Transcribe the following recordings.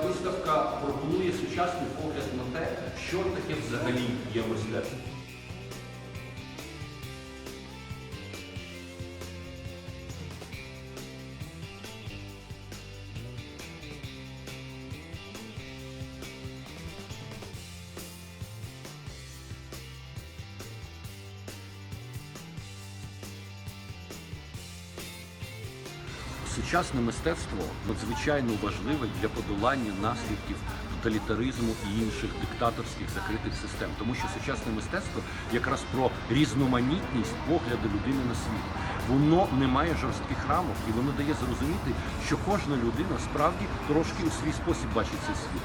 виставка пропонує сучасний погляд на те, що таке взагалі є мистецтво. Сучасне мистецтво надзвичайно важливе для подолання наслідків тоталітаризму і інших диктаторських закритих систем, тому що сучасне мистецтво якраз про різноманітність погляду людини на світ. Воно не має жорстких рамок і воно дає зрозуміти, що кожна людина справді трошки у свій спосіб бачить цей світ.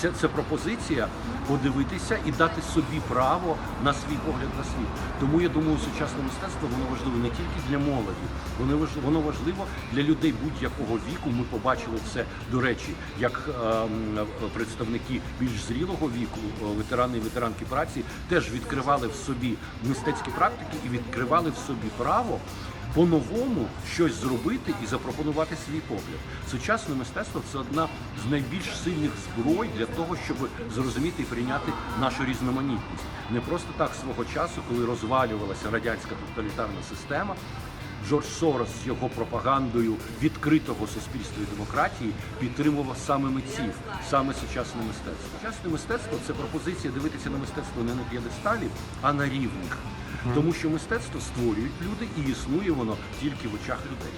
Це, це пропозиція подивитися і дати собі право на свій погляд на світ. Тому я думаю, сучасне мистецтво воно важливо не тільки для молоді, воно важливо, воно важливо для людей будь-якого віку. Ми побачили це до речі, як ем, представники більш зрілого віку, е, ветерани і ветеранки праці, теж відкривали в собі мистецькі практики і відкривали в собі право по-новому щось зробити і запропонувати свій погляд. Сучасне мистецтво це одна з найбільш сильних зброй для того, щоб зрозуміти і прийняти нашу різноманітність. Не просто так свого часу, коли розвалювалася радянська тоталітарна система. Джордж Сорос з його пропагандою відкритого суспільства і демократії підтримував саме митців, саме сучасне мистецтво. Сучасне мистецтво це пропозиція дивитися на мистецтво не на п'єдесталі, а на рівних. Тому що мистецтво створюють люди і існує воно тільки в очах людей.